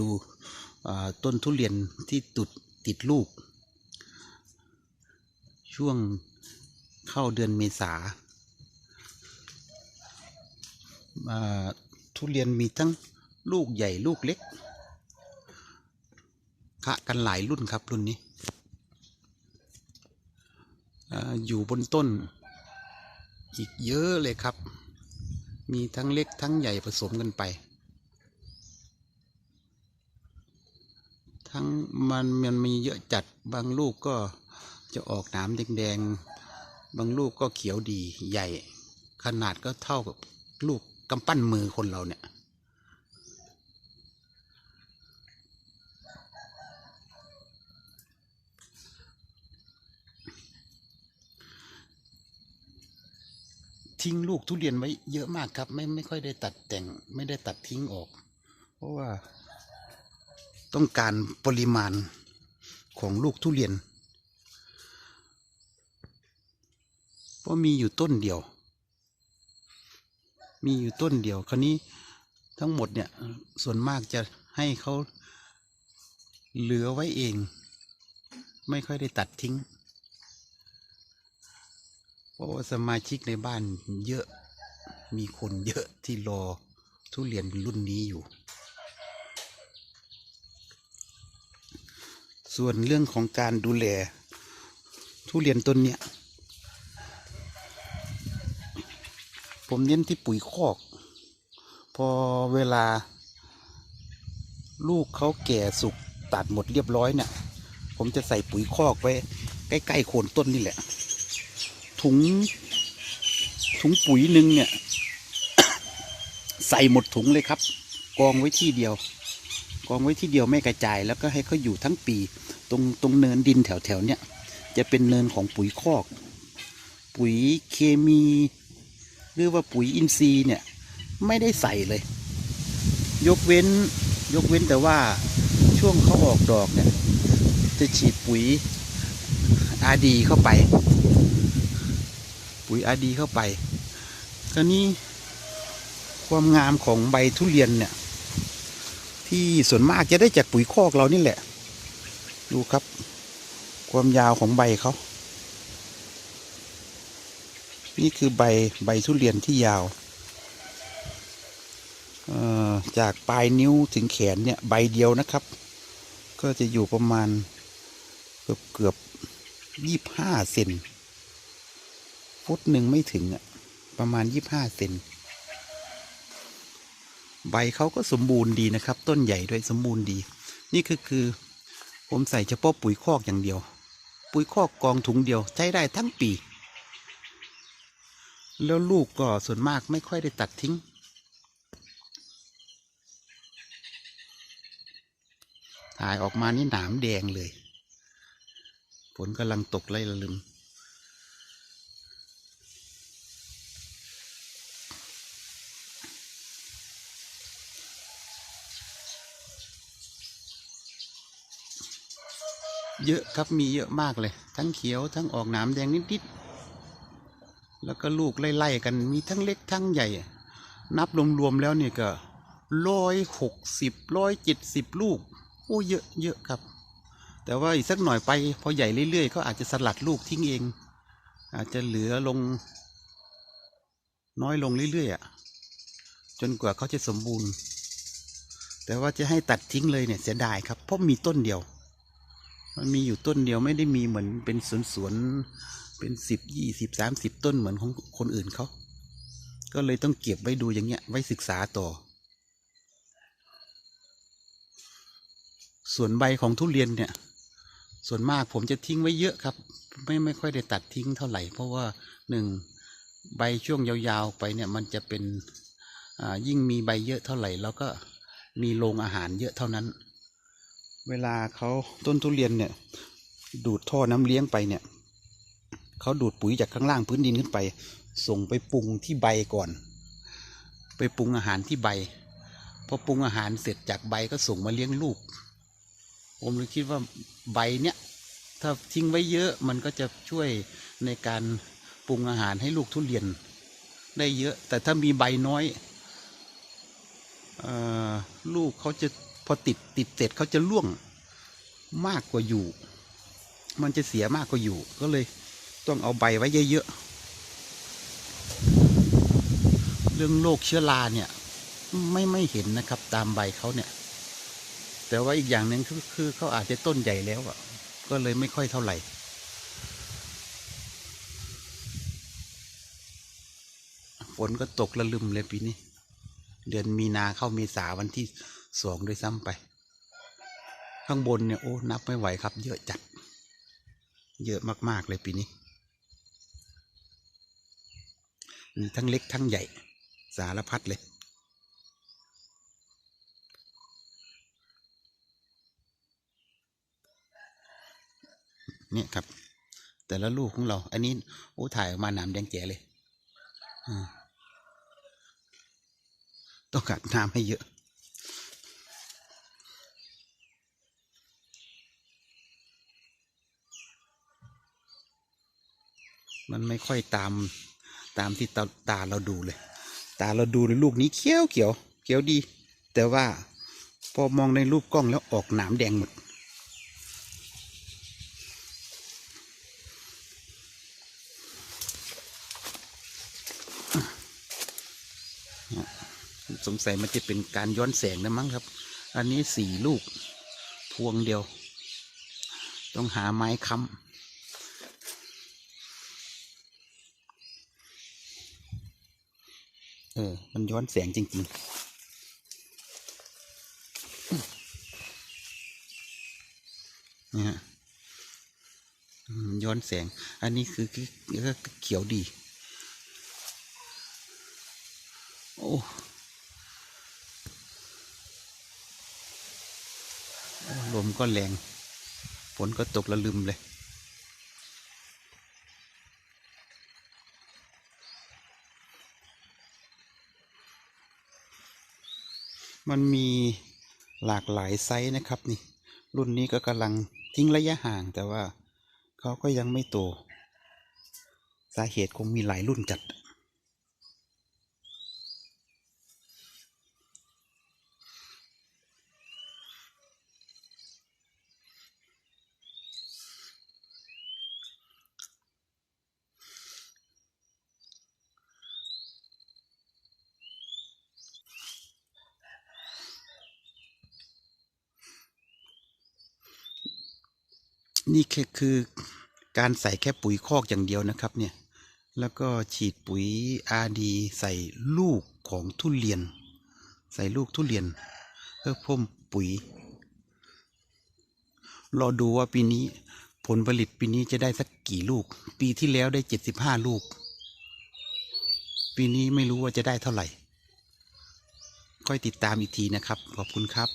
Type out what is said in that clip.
ดูต้นทุเรียนที่ตุดติดลูก ช่วงเข้าเดือนเมษาาทุเรียนมีทั้งลูกใหญ่ลูกเล็กคะกันหลายรุ่นครับรุ่นนี้ออยู่บนต้นอีกเยอะเลยครับ มีทั้งเล็กทั้งใหญ่ผสมกันไป ทั้งมันมันมีเยอะจัดบางลูกก็จะออกหนามแดงๆ บางลูกก็เขียวดีใหญ่ ขนาดก็เท่ากับลูกกำปั้นมือคนเราเนี่ย ทิ้งลูกทุเรียนไว้เยอะมากครับ ไม่ไม่ค่อยได้ตัดแต่งไม่ได้ตัดทิ้งออก เพราะว่า ต้องการปริมาณของลูกทุเรียน เพราะมีอยู่ต้นเดียว มีอยู่ต้นเดียว คราวนี้ทั้งหมดเนี่ยส่วนมากจะให้เขาเหลือไว้เอง ไม่ค่อยได้ตัดทิ้ง เพราะว่าสมาชิกในบ้านเยอะมีคนเยอะที่รอทุเรียนรุ่นนี้อยู่ ส่วนเรื่องของการดูแล ทุเรียนต้นเนี้ยผมเน้นที่ปุ๋ยคอก พอเวลา ลูกเขาแก่สุกตัดหมดเรียบร้อยเนี่ย ผมจะใส่ปุ๋ยคอกไว้ ใกล้ๆโคนต้นนี่แหละ ถุง ถุงปุ๋ยหนึ่งเนี่ย ใส่หมดถุงเลยครับ กองไว้ที่เดียว กองไว้ที่เดียวไม่กระจายแล้วก็ให้เขาอยู่ทั้งปี ตรงตรงเนินดินแถวแถวๆเนี่ยจะเป็นเนินของปุ๋ยคอก ปุ๋ยเคมี หรือว่าปุ๋ยอินทรีย์เนี่ยไม่ได้ใส่เลย ยกเว้นยกเว้นแต่ว่าช่วงเขาออกดอกเนี่ยจะฉีดปุ๋ยอาดีเข้าไป ปุ๋ยอาดีเข้าไปคราวนี้ความงามของใบทุเรียนเนี่ยที่ส่วนมากจะได้จากปุ๋ยคอกเรานี่แหละ ดูครับ ความยาวของใบเขา นี่คือใบใบทุเรียนที่ยาว จากปลายนิ้วถึงแขนเนี่ยใบเดียวนะครับ ก็จะอยู่ประมาณเกือบเกือบยี่บห้าเซนฟุตหนึ่งไม่ถึงอะประมาณยี่บห้าเซนใบเขาก็สมบูรณ์ดีนะครับ ต้นใหญ่ด้วยสมบูรณ์ดี นี่คือคือ ผมใส่เฉพาะปุ๋ยคอกอย่างเดียว ปุ๋ยคอกกองถุงเดียวใช้ได้ทั้งปี แล้วลูกก็ส่วนมากไม่ค่อยได้ตัดทิ้ง ถ่ายออกมานี่หนามแดงเลย ฝนกำลังตกไล่ละลึม เยอะครับมีเยอะมากเลย ทั้งเขียวทั้งออกหนามแดงนิดๆแล้วก็ลูกไล่ๆกันมีทั้งเล็กทั้งใหญ่ นับรวมๆแล้วเนี่ยก็ร้อยหกสิบร้อยเจ็ดสิบลูก โอ้เยอะเยอะครับ แต่ว่าอีกสักหน่อยไปพอใหญ่เรื่อยๆเขาอาจจะสลัดลูกทิ้งเอง อาจจะเหลือลง น้อยลงเรื่อยๆอะจนกว่าเขาจะสมบูรณ์ แต่ว่าจะให้ตัดทิ้งเลยเนี่ยเสียดายครับเพราะมีต้นเดียว มันมีอยู่ต้นเดียวไม่ได้มีเหมือนเป็นสวนสวนเป็นสิบยี่สิบสามสิบต้นเหมือนของคนอื่นเขา ก็เลยต้องเก็บไว้ดูอย่างเงี้ย ไว้ศึกษาต่อ ส่วนใบของทุเรียนเนี่ย ส่วนมากผมจะทิ้งไว้เยอะครับ ไม่ไม่ค่อยได้ตัดทิ้งเท่าไหร่ เพราะว่าหนึ่งใบช่วงยาวๆไปเนี่ย มันจะเป็นอ่ายิ่งมีใบเยอะเท่าไหร่ แล้วก็มีโรงอาหารเยอะเท่านั้น เวลาเขาต้นทุเรียนเนี่ย ดูดท่อน้ำเลี้ยงไปเนี่ยเขาดูดปุ๋ยจากข้างล่างพื้นดินขึ้นไป ส่งไปปรุงที่ใบก่อน ไปปรุงอาหารที่ใบพอปรุงอาหารเสร็จจากใบก็ส่งมาเลี้ยงลูก ผมเลยคิดว่าใบเนี้ยถ้าทิ้งไว้เยอะมันก็จะช่วยในการปรุงอาหารให้ลูกทุเรียนได้เยอะ แต่ถ้ามีใบน้อยออลูกเขาจะ พอติดติดเสร็จเขาจะร่วงมากกว่าอยู่ มันจะเสียมากกว่าอยู่ ก็เลยต้องเอาใบไว้เยอะๆ เรื่องโรคเชื้อราเนี่ย ไม่ไม่เห็นนะครับ ตามใบเขาเนี่ย แต่ว่าอีกอย่างหนึ่งคือคือเขาอาจจะต้นใหญ่แล้วอะ ก็เลยไม่ค่อยเท่าไหร่ฝนก็ตกระลึมเลยปีนี้ เดือนมีนาเข้าเมษาวันที่ สองด้วยซ้ำไป ข้างบนเนี่ยโอ้นับไม่ไหวครับ เยอะจัด เยอะมาก ๆ เลยปีนี้ มีทั้งเล็กทั้งใหญ่ สารพัดเลย เนี่ยครับ แต่ละลูกของเรา อันนี้ โอ้ถ่ายออกมาหนามแดงแจ๋เลย ต้องกัดน้ำให้เยอะ มันไม่ค่อยตามตามที่ตาตาเราดูเลย ตาเราดูในลูกนี้เขียวเขียวเขียวดี แต่ว่าพอมองในรูปกล้องแล้วออกหนามแดงหมด สงสัยมันจะเป็นการย้อนแสงนะมั้งครับ อันนี้สี่ลูกพวงเดียว ต้องหาไม้ค้ำ เออ มันย้อนแสงจริง ๆ นี่ยอืมย้อนแสง อันนี้คือก็เขียวดี โอ้ลมก็แรง ฝนก็ตกระลึมเลย มันมีหลากหลายไซส์นะครับนี่ รุ่นนี้ก็กำลังทิ้งระยะห่างแต่ว่าเขาก็ยังไม่โต สาเหตุคงมีหลายรุ่นจัด นี่แค่คือการใส่แค่ปุ๋ยคอกอย่างเดียวนะครับเนี่ยแล้วก็ฉีดปุ๋ยอาดีใส่ลูกของทุเรียน ใส่ลูกทุเรียนเพื่อเพิ่มปุ๋ยรอดูว่าปีนี้ผลผลิตปีนี้จะได้สักกี่ลูก ปีที่แล้วได้เจ็ดสิบห้าลูก ปีนี้ไม่รู้ว่าจะได้เท่าไหร่ ค่อยติดตามอีกทีนะครับ ขอบคุณครับ